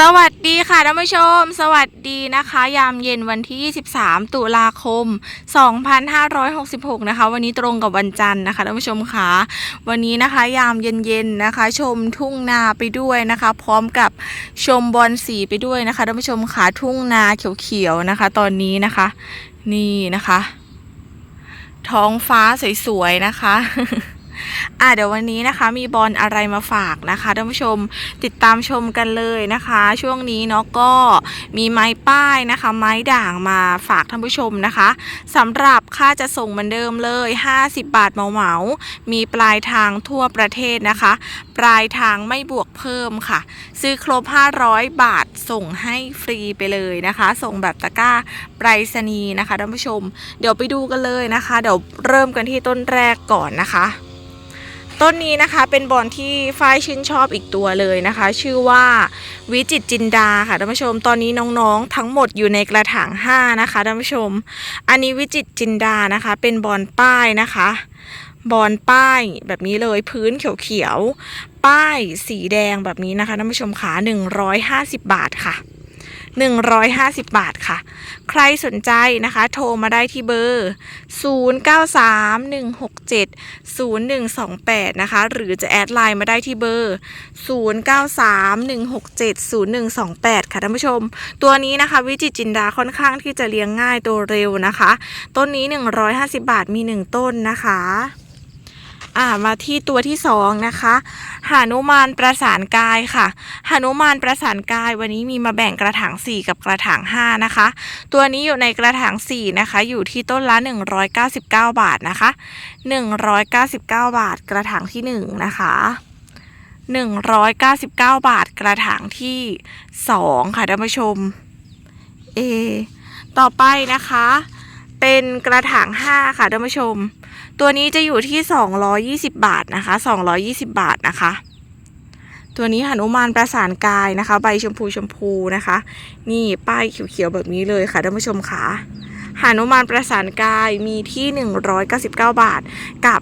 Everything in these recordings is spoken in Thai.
สวัสดีค่ะท่านผู้ชม สวัสดีนะคะ ยามเย็นวันที่ 23 ตุลาคม 2566 นะคะ วันนี้ตรงกับวันจันทร์นะคะท่านผู้ชมค่ะวันนี้นะคะ ยามเย็นๆนะคะ ชมทุ่งนาไปด้วยนะคะ พร้อมกับชมบอลสีไปด้วยนะคะท่านผู้ชมค่ะทุ่งนาเขียวๆนะคะ ตอนนี้นะคะ นี่นะคะ ท้องฟ้าสวยๆนะคะ อะเดี๋ยววันนี้นะคะ มีบอลอะไรมาฝากนะคะท่านผู้ชมติดตามชมกันเลยนะคะ ช่วงนี้เนาะก็มีไม้ป้ายนะคะ ไม้ด่างมาฝากท่านผู้ชมนะคะสำหรับค่าจะส่งเหมือนเดิมเลย 50 บาทเมาเหมาๆมีปลายทางทั่วประเทศนะคะ ปลายทางไม่บวกเพิ่มค่ะ ซื้อครบ 500 บาทส่งให้ฟรีไปเลยนะคะ ส่งแบบตะกร้าไปรษณีย์นะคะท่านผู้ชม เดี๋ยวไปดูกันเลยนะคะ เดี๋ยวเริ่มกันที่ต้นแรกก่อนนะคะ ต้นนี้นะคะเป็นบอลที่ฝ้ายชื่นชอบอีกตัวเลยนะคะ ชื่อว่าวิจิตจินดาค่ะท่านผู้ชม ตอนนี้น้องๆ ทั้งหมดอยู่ในกระถาง5นะคะท่านผู้ชม อันนี้วิจิตจินดานะคะ เป็นบอลป้ายนะคะบอลป้ายแบบนี้เลยพื้นเขียวๆป้ายสีแดงแบบนี้นะคะท่านผู้ชมขา150 บาทค่ะ 150 บาทค่ะ ใครสนใจนะคะ โทรมาได้ที่เบอร์ 0931670128 นะคะ หรือจะแอดไลน์มาได้ที่เบอร์ 0931670128 ค่ะท่านผู้ชม ตัวนี้นะคะ วิจิตจินดาค่อนข้างที่จะเลี้ยงง่ายตัวเร็วนะคะ ต้นนี้ 150 บาทมี 1 ต้นนะคะ อ่ามาที่ตัวที่สองนะคะหานุมานประสานกายค่ะหานุมานประสานกายวันนี้มีมาแบ่งกระถาง 4 กับกระถาง 5 นะคะ ตัวนี้อยู่ในกระถาง 4 นะคะ อยู่ที่ต้นละ 199 บาทนะคะ 199 บาท กระถางที่ 1 นะคะ 199 บาท กระถางที่ 2 ค่ะท่านผู้ชมเอต่อไปนะคะ เป็นกระถาง 5 ค่ะท่านผู้ชม ตัวนี้จะอยู่ที่ 220 บาทนะคะ 220 บาทนะคะ ตัวนี้หนุมานประสานกายนะคะ ใบชมพูชมพูนะคะ นี่ป้ายเขียวๆแบบนี้เลยค่ะท่านผู้ชมค่ะหนุมานประสานกายมีที่ 199 บาทกับ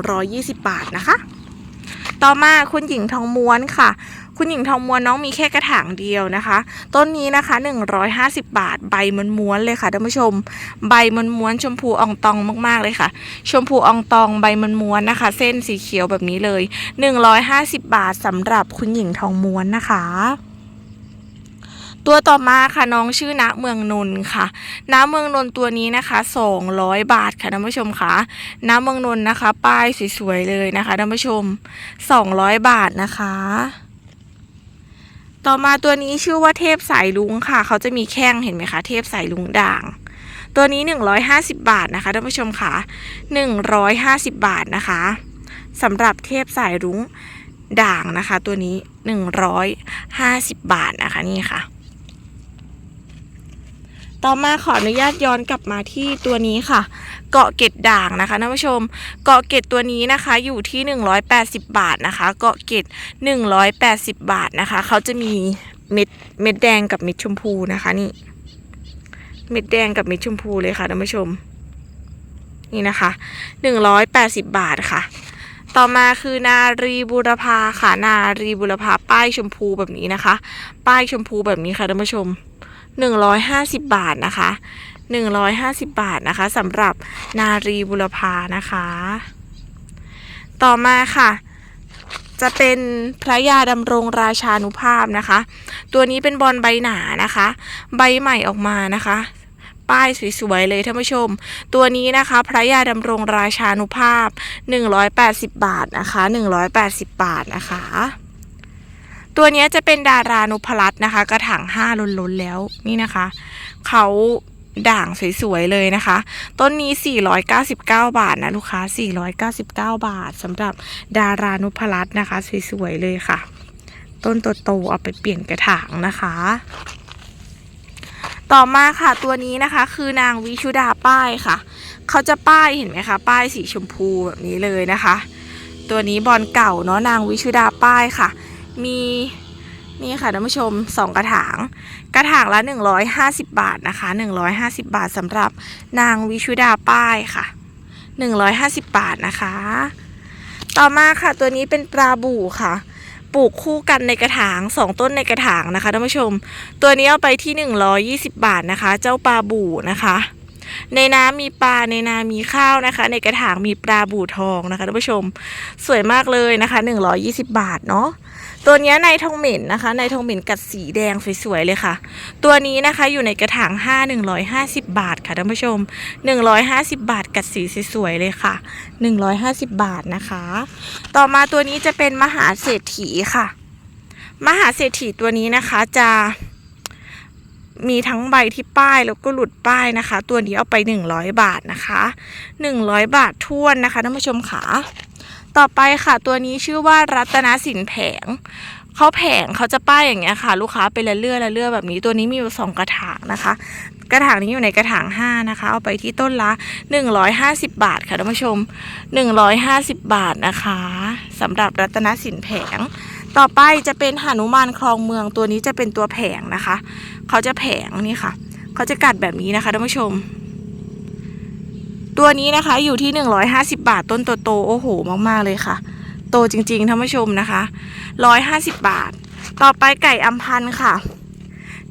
220 บาทนะคะ ต่อมาคุณหญิงทองม้วนค่ะ คุณหญิงทองม้วนน้องมีแค่กระถางเดียวนะคะ ต้นนี้นะคะ 150 บาท ใบมันม้วนเลยค่ะท่านผู้ชม ใบมันม้วนชมพูอองตองมากๆเลยค่ะ ชมพูอองตองใบมันม้วนนะคะ เส้นสีเขียวแบบนี้เลย 150 บาทสำหรับคุณหญิงทองม้วนนะคะ ตัวต่อมาค่ะน้องชื่อณเมืองนนท์ค่ะณเมืองนนท์ตัวนี้นะคะ 200 บาทค่ะท่านผู้ชมค่ะณเมืองนนท์นะคะ ป้ายสวยๆเลยนะคะท่านผู้ชม 200 บาทนะคะ ต่อมาตัวนี้ชื่อว่าเทพสายลุงค่ะ เขาจะมีแข้งเห็นไหมคะ เทพสายลุงด่าง ตัวนี้ 150 บาทนะคะท่านผู้ชมค่ะ 150 บาทนะคะสำหรับเทพสายรุ้งด่างนะคะ ตัวนี้ 150 บาทนะคะนี่ค่ะ ต่อมาขออนุญาตย้อนกลับมาที่ตัวนี้ค่ะ เกาะเกร็ดด่างนะคะท่านผู้ชม เกาะเกร็ดตัวนี้นะคะอยู่ที่ 180 บาทนะคะ เกาะเกร็ด180 บาทนะคะ เขาจะมีเม็ดเม็ดแดงกับเม็ดชมพูนะคะนี่ เม็ดแดงกับเม็ดชมพูเลยค่ะท่านผู้ชม นี่นะคะ 180 บาทค่ะต่อมาคือนารีบุรพาค่ะ นารีบุรพาป้ายชมพูแบบนี้นะคะ ป้ายชมพูแบบนี้ค่ะท่านผู้ชม 150 บาทนะคะ 150 บาทนะคะสำหรับนารีบุรพานะคะ ต่อมาค่ะจะเป็นพระยาดำรงราชานุภาพนะคะ ตัวนี้เป็นบอลใบหนานะคะ ใบใหม่ออกมานะคะ ป้ายสวยๆเลยท่านผู้ชม ตัวนี้นะคะพระยาดำรงราชานุภาพ 180 บาทนะคะ 180 บาทนะคะ ตัวนี้จะเป็นดารานุพรัตน์นะคะ กระถางห้าล้นๆแล้วนี่นะคะ เขาด่างสวยๆเลยนะคะ ต้นนี้ 499 บาทนะลูกค้า 499 บาทสำหรับดารานุพรัตน์นะคะ สวยๆเลยค่ะ ต้นโตๆเอาไปเปลี่ยนกระถางนะคะ ต่อมาค่ะตัวนี้นะคะ คือนางวิชุดาป้ายค่ะ เขาจะป้ายเห็นไหมคะ ป้ายสีชมพูแบบนี้เลยนะคะ ตัวนี้บอลเก่าเนาะนางวิชุดาป้ายค่ะ มีนี่ค่ะท่านผู้ชมสองกระถาง กระถางละ 150 บาทนะคะ 150 บาทสำหรับนางวิชุดาป้ายค่ะ 150 บาทนะคะ ต่อมาค่ะตัวนี้เป็นปลาบู่ค่ะ ปลูกคู่กันในกระถางสองต้นในกระถางนะคะท่านผู้ชม ตัวนี้เอาไปที่ 120 บาทนะคะ เจ้าปลาบู่นะคะ ในน้ำมีปลาในนามีข้าวนะคะ ในกระถางมีปลาบู่ทองนะคะท่านผู้ชม สวยมากเลยนะคะ 120 บาทเนาะ ตัวนี้ยในทองเหม็นนะคะ ในทองเหม็นกัดสีแดงสวยๆเลยค่ะ ตัวนี้นะคะอยู่ในกระถาง5 150 บาทค่ะท่านผู้ชม 150 บาทกัดสีสวยๆเลยค่ะ 150 บาทนะคะ ต่อมาตัวนี้จะเป็นมหาเศรษฐีค่ะ มหาเศรษฐีตัวนี้นะคะจะมีทั้งใบที่ป้ายแล้วก็หลุดป้ายนะคะ ตัวนี้เอาไป 100 บาทนะคะ 100 บาทท้วนนะคะท่านผู้ชมค่ะ ต่อไปค่ะตัวนี้ชื่อว่ารัตนสินแผงเขาแผงเขาจะป้ายอย่างเงี้ยค่ะ ลูกค้าเป็นละเลื่อละเลื่อแบบนี้ตัวนี้มีอยู่สองกระถางนะคะ กระถางนี้อยู่ในกระถาง 5 นะคะ เอาไปที่ต้นละ 150 บาทค่ะท่านผู้ชม 150 บาทนะคะสำหรับรัตนสินแผง ต่อไปจะเป็นหนุมานคลองเมืองตัวนี้จะเป็นตัวแผงนะคะ เขาจะแผงนี่ค่ะ เขาจะกัดแบบนี้นะคะท่านผู้ชม ตัวนี้นะคะอยู่ที่ 150 บาทต้นโตๆโอ้โห มากๆเลยค่ะ โตจริงๆท่านผู้ชมนะคะ 150 บาท ต่อไปไก่อัมพันธ์ค่ะ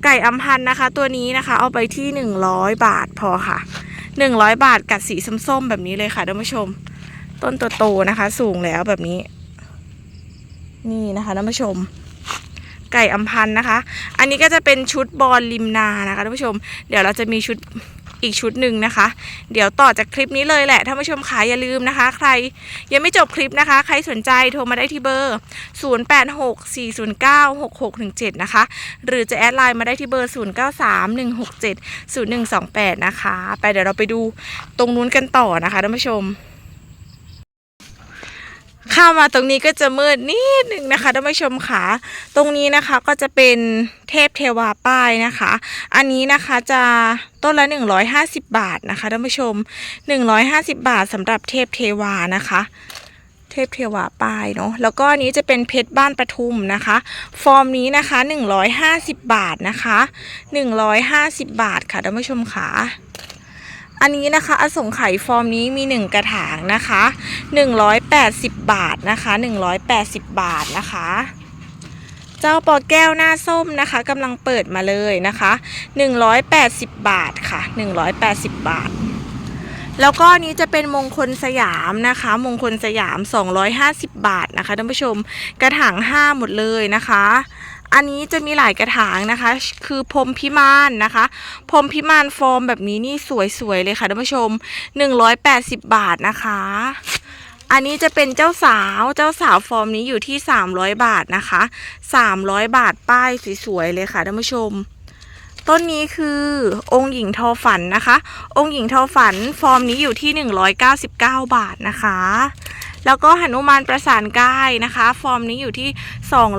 ไก่อัมพันธ์นะคะ ตัวนี้นะคะ เอาไปที่ 100 บาทพอค่ะ 100 บาทกัดสีส้มๆแบบนี้เลยค่ะท่านผู้ชม ต้นโตๆนะคะ สูงแล้วแบบนี้ นี่นะคะท่านผู้ชมไก่อัมพันธ์นะคะ อันนี้ก็จะเป็นชุดบอลริมนานะคะท่านผู้ชม เดี๋ยวเราจะมีชุด อีกชุดหนึ่งนะคะ เดี๋ยวต่อจากคลิปนี้เลยแหละท่านผู้ชมขาอย่าลืมนะคะ ใครยังไม่จบคลิปนะคะ ใครสนใจโทรมาได้ที่เบอร์ 0864096617 นะคะ หรือจะแอดไลน์มาได้ที่เบอร์ 0931670128 นะคะ ไปเดี๋ยวเราไปดูตรงนู้นกันต่อนะคะท่านผู้ชม ข้ามาตรงนี้ก็จะมืดนิดนึงนะคะท่านผู้ชมค่ะตรงนี้นะคะก็จะเป็นเทพเทวาป้ายนะคะ อันนี้นะคะจะต้นละ 150 บาทนะคะท่านผู้ชม 150 บาทสำหรับเทพเทวานะคะ เทพเทวาป้ายเนาะแล้วก็อันนี้จะเป็นเพชรบ้านปทุมนะคะ ฟอร์มนี้นะคะ 150 บาทนะคะ 150 บาทค่ะท่านผู้ชมค่ะ อันนี้นะคะอสงไขยฟอร์มนี้มี 1 กระถางนะคะ 180 บาทนะคะ 180 บาทนะคะ เจ้าปอแก้วหน้าส้มนะคะกำลังเปิดมาเลยนะคะ 180 บาทค่ะ 180 บาท แล้วก็นนี้จะเป็นมงคลสยามนะคะ มงคลสยาม 250 บาทนะคะท่านผู้ชมกระถาง 5 หมดเลยนะคะ อันนี้จะมีหลายกระถางนะคะ คือพรมพิมานนะคะ พรมพิมานฟอร์มแบบนี้นี่สวยๆเลยค่ะท่านผู้ชม 180 บาทนะคะ อันนี้จะเป็นเจ้าสาวเจ้าสาวฟอร์มนี้อยู่ที่ 300 บาทนะคะ 300 บาทป้ายสวยๆเลยค่ะท่านผู้ชมต้นนี้คือองค์หญิงทอฝันนะคะ องค์หญิงทอฝันฟอร์มนี้อยู่ที่ 199 บาทนะคะ แล้วก็หนุมานประสานกายนะคะ ฟอร์มนี้อยู่ที่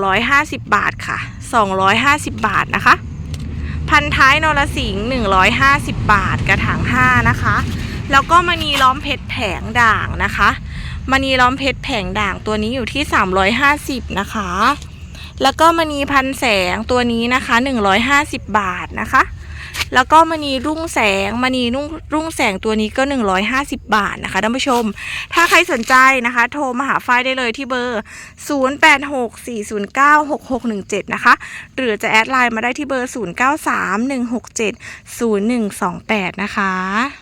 250 บาทค่ะ 250 บาทนะคะ พันท้ายนรสิงห์150 บาทกระถาง5นะคะ แล้วก็มณีล้อมเพชรแผงด่างนะคะมณีล้อมเพชรแผงด่างตัวนี้อยู่ที่ 350 นะคะ แล้วก็มณีพันแสงตัวนี้นะคะ 150 บาทนะคะ แล้วก็มณีรุ่งแสงมณีรุ่งรุ่งแสงตัวนี้ก็ 150 บาทนะคะท่านผู้ชม ถ้าใครสนใจนะคะ โทรมาหาฝ้ายได้เลยที่เบอร์ 0864096617 นะคะ หรือจะแอดไลน์มาได้ที่เบอร์ 0931670128 นะคะ